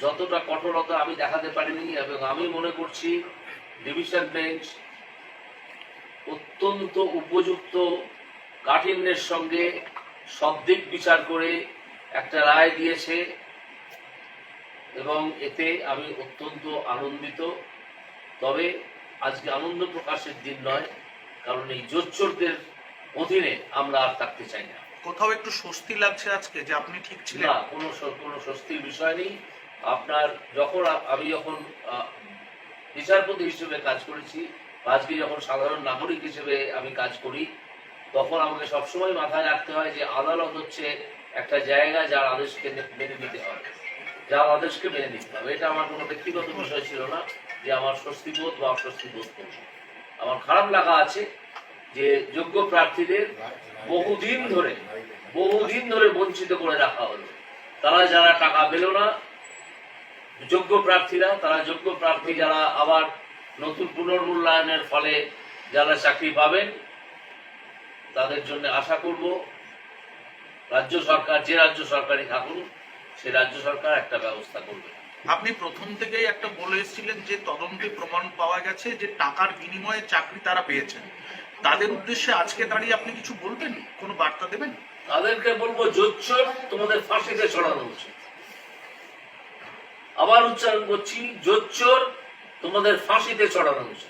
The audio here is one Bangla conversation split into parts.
যতটা কঠোরতা আমি দেখাতে পারিনি এবং আমি মনে করছি ডিভিশন বেঞ্চ অত্যন্ত উপযুক্ত কাঠিন্যের সঙ্গে সব দিক বিচার করে একটা রায় দিয়েছে এবং এতে আমি অত্যন্ত আনন্দিত। তবে আজকে আনন্দ প্রকাশের দিন নয় কারণ এই জোচ্চোরদের অধীনে আমরা আর থাকতে চাই না। কোথাও একটু স্বস্তি লাগছে আজকে যে আপনি ঠিক ছিলেন? না কোনো কোনো স্বস্তির বিষয় নেই। আপনার যখন আমি যখন বিচারপতি হিসেবে কাজ করেছি আজকে যখন সাধারণ নাগরিক হিসেবে আমি কাজ করি, তখন আমাকে সবসময় মাথায় রাখতে হয় যে আদালত হচ্ছে একটা জায়গা যার আদেশকে মেনে নিতে হবে। যার আদেশকে মেনে নিতে হবে। এটা আমার কোনো ব্যক্তিগত বিষয় ছিল না যে আমার স্বস্তিবোধ বা অস্বস্তি বোধ করব আমার খারাপ লাগা আছে যে যোগ্য প্রার্থীদের বহুদিন ধরে বহুদিন ধরে বঞ্চিত করে রাখা হলো। তারা যারা টাকা পেল না যোগ্য প্রার্থীরা তারা যোগ্য প্রার্থী যারা আবার নতুন পুনর্মূল্যায়নের ফলে যারা চাকরি পাবেন তাদের জন্য আশা করব রাজ্য সরকার যে রাজ্য সরকারই থাকুন সে রাজ্য সরকার একটা ব্যবস্থা করবে। আপনি প্রথম থেকেই একটা বলে এসেছিলেন যে তদন্তে প্রমাণ পাওয়া গেছে যে টাকার বিনিময়ে চাকরি তারা পেয়েছেন। তাদের উদ্দেশ্যে আজকে দাঁড়িয়ে আপনি কিছু বলবেন? কোনো বার্তা দেবেন? তাদেরকে বলব জোচ্চোর তোমাদের ফাঁসিতে চড়ানো উচিত। আবার উচ্চারণ করছি জোচ্চোর তোমাদের ফাঁসিতে চড়ানো হয়েছে।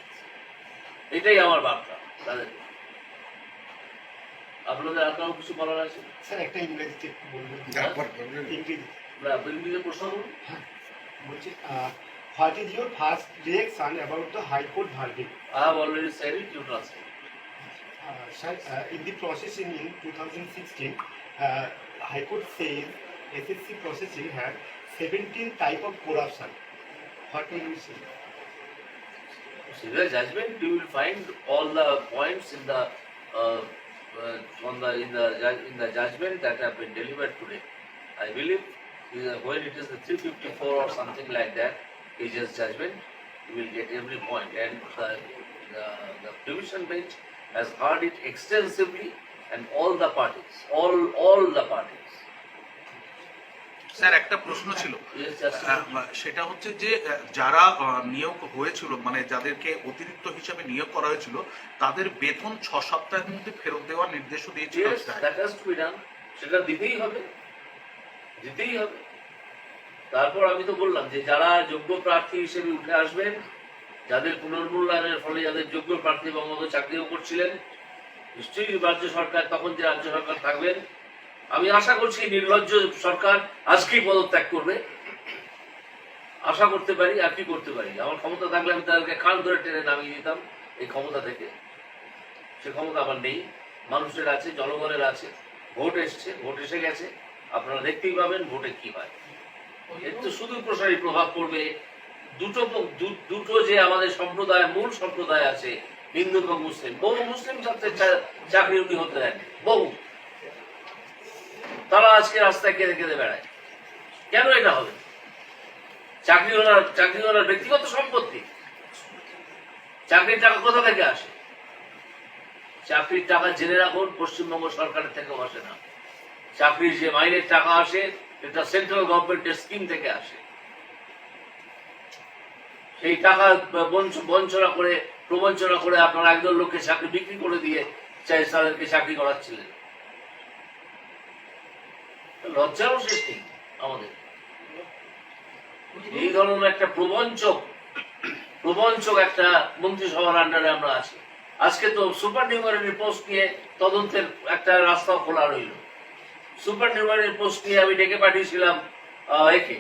এটাই আমার বার্তা তাদের। আপনাদের আর কারও কিছু বলার আছে? স্যার একটা ইংরেজিতে বলবেন। হ্যাঁ? হ্যাঁ, ইংরেজিতে প্রশ্ন করুন। হ্যাঁ, বলছি what is your first about the high court I have already said it you translate 17 type of corruption. What will you say? the judgment, you will find all the points in the uh, uh, on the in the in the judgment that have been delivered today. I believe when it is the 354 or something like that, ages judgment, you will get every point. And the, the, the division bench has heard it extensively, and all the parties, all all the parties. Sir একটা প্রশ্ন ছিল। সেটা হচ্ছে যে যারা নিয়োগ হয়েছিল মানে যাদেরকে অতিরিক্ত হিসাবে নিয়োগ করা হয়েছিল তাদের বেতন ছ সপ্তাহের মধ্যে ফেরত দেওয়ার নির্দেশও দিয়েছিল. সেটা দিতেই হবে। দিতেই হবে। তারপর আমি তো বললাম যে যারা যোগ্য প্রার্থী হিসেবে উঠে আসবেন যাদের পুনর্মূল্যায়নের ফলে যাদের যোগ্য প্রার্থী বঙ্গবন্ধ চাকরিও করছিলেন নিশ্চয়ই রাজ্য সরকার তখন যে রাজ্য সরকার থাকবেন আমি আশা করছি নির্লজ্জ সরকার আজকেই পদত্যাগ করবে। আশা করতে পারি, আর কি করতে পারি? আমার ক্ষমতা থাকলে আমি তাদেরকে কান ধরে টেনে নামিয়ে দিতাম এই ক্ষমতা থেকে। সে ক্ষমতা আমার নেই। মানুষের আছে, জনগণের আছে। ভোট এসছে, ভোট এসে গেছে। আপনারা দেখতেই পাবেন ভোটে কি হয়। এর তো শুধু প্রসারী প্রভাব পড়বে। দুটো দুটো যে আমাদের সম্প্রদায়, মূল সম্প্রদায় আছে, হিন্দু এবং মুসলিম, বহু মুসলিম ছাত্রের চাকরি উনি হতে দেন। বহু। তারা আজকে রাস্তায় কেঁদে কেঁদে বেড়ায়। কেন এটা হবে? চাকরি ওনার চাকরি ওনার ব্যক্তিগত সম্পত্তি। চাকরির টাকা কোথা থেকে আসে? চাকরির টাকা জেনে রাখুন, পশ্চিমবঙ্গ সরকারের থেকেও আসে না। চাকরির যে মাইনের টাকা আসে, এটা সেন্ট্রাল গভর্নমেন্টের স্কিম থেকে আসে। সেই টাকা বঞ্চ- বঞ্চনা করে, প্রবঞ্চনা করে আপনারা একদল লোককে চাকরি বিক্রি করে দিয়ে চাই তাদেরকে চাকরি করাচ্ছিলেন। লজ্জারও নেই আমাদের। এই ধরনের একটা প্রবঞ্চক প্রবঞ্চক একটা মন্ত্রিসভার আন্ডারে আমরা আছি। আজকে তো সুপার নিউমারি পোস্ট নিয়ে তদন্তের একটা রাস্তা খোলা রইল। সুপার নিউমারি পোস্ট নিয়ে আমি ডেকে পাঠিয়েছিলাম একে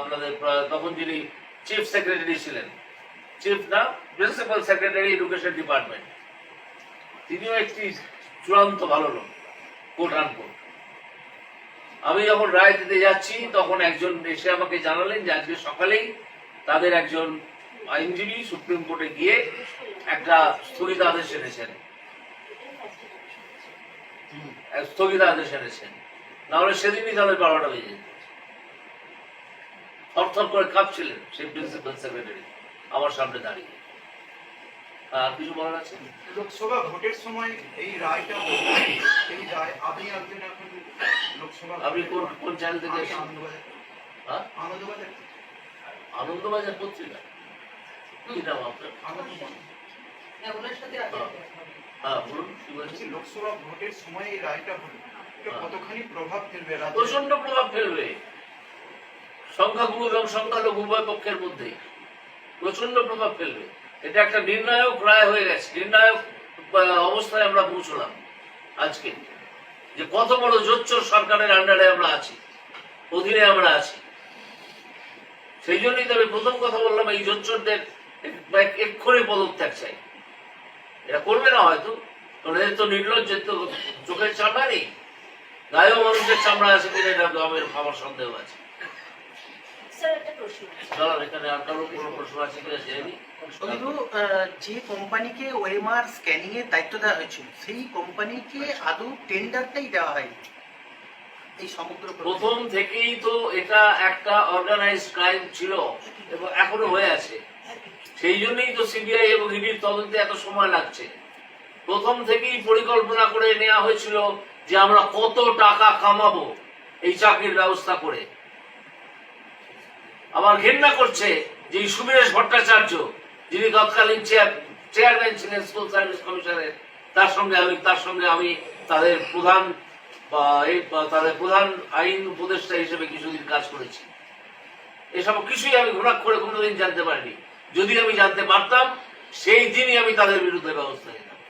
আপনাদের তখন যিনি চিফ সেক্রেটারি ছিলেন। চিফ না প্রিন্সিপাল সেক্রেটারি এডুকেশন ডিপার্টমেন্ট তিনিও একটি চূড়ান্ত ভালো লোক কোট আনকোট আমি যখন রায় দিতে যাচ্ছি, তখন একজন এসে আমাকে জানালেন যে আজকে সকালেই তাদের একজন আইনজীবী সুপ্রিম কোর্টে গিয়ে একটা স্থগিতাদেশ এনেছেন। এক স্থগিতাদেশ এনেছেন। নাহলে সেদিনই তাদের বারোটা বেজে যেত। থরথর করে কাঁপছিলেন সেই প্রিন্সিপাল সেক্রেটারি আমার সামনে দাঁড়িয়ে। আর কিছু বলার আছে? লোকসভা ভোটের সময় এই রায়টা এই রায় লোকসভা আপনি কোন কোন চ্যানেল থেকে আনন্দবাজার হ্যাঁ? আনন্দবাজার আনন্দবাজার পত্রিকা? কি নাম আপনার? হ্যাঁ বলুন কি বলছেন বলছি লোকসভা ভোটের সময় এই রায়টা হলো। কতখানি প্রভাব ফেলবে প্রচণ্ড প্রভাব ফেলবে। সংখ্যাগুরু এবং সংখ্যালঘু উভয় পক্ষের মধ্যে। প্রচণ্ড প্রভাব ফেলবে। এটা একটা নির্ণায়ক রায় হয়ে গেছে। নির্ণায়ক অবস্থায় আমরা পৌঁছলাম আজকে। যে কত বড় জোচ্চর সরকারের আন্ডারে আমরা আছি, অধীনে আমরা আছি। সেই জন্যই তো আমি প্রথম কথা বললাম, এই জোচ্চরদের এক্ষুনি পদত্যাগ চাই। এটা করবে না হয়তো ওদের তো নির্লজ্জের তো চোখের চামড়া নেই। গায়েও মানুষের চামড়া আছে কিনা এটা আমার সন্দেহ আছে। যে কোম্পানিকে ওএমআর স্ক্যানিং এর দায়িত্ব দেওয়া হয়েছিল সেই কোম্পানিকে আদৌ টেন্ডারটাই দেওয়া হয়নি। এই সমগ্র প্রথম থেকেই তো এটা একটা অর্গানাইজ ক্রাইম ছিল এবং এখনও হয়ে আছে। সেই জন্যই তো সিবিআই এবং ইডির তদন্তে এত সময় লাগছে। প্রথম থেকেই পরিকল্পনা করে নেওয়া হয়েছিল যে আমরা কত টাকা কামাবো এই চাকরির ব্যবস্থা করে। আমার ঘেন্না করছে যে সুবীরেশ ভট্টাচার্য, যিনি তৎকালীন চেয়ার চেয়ারম্যান ছিলেন স্কুল সার্ভিস কমিশনের তার সঙ্গে আমি, তার সঙ্গে আমি তাদের প্রধান তাদের প্রধান আইন উপদেষ্টা হিসেবে কিছুদিন কাজ করেছি। এসব কিছুই আমি ঘোরাক করে কোনোদিন জানতে পারিনি। যদি আমি জানতে পারতাম, সেই দিনই আমি তাদের বিরুদ্ধে ব্যবস্থা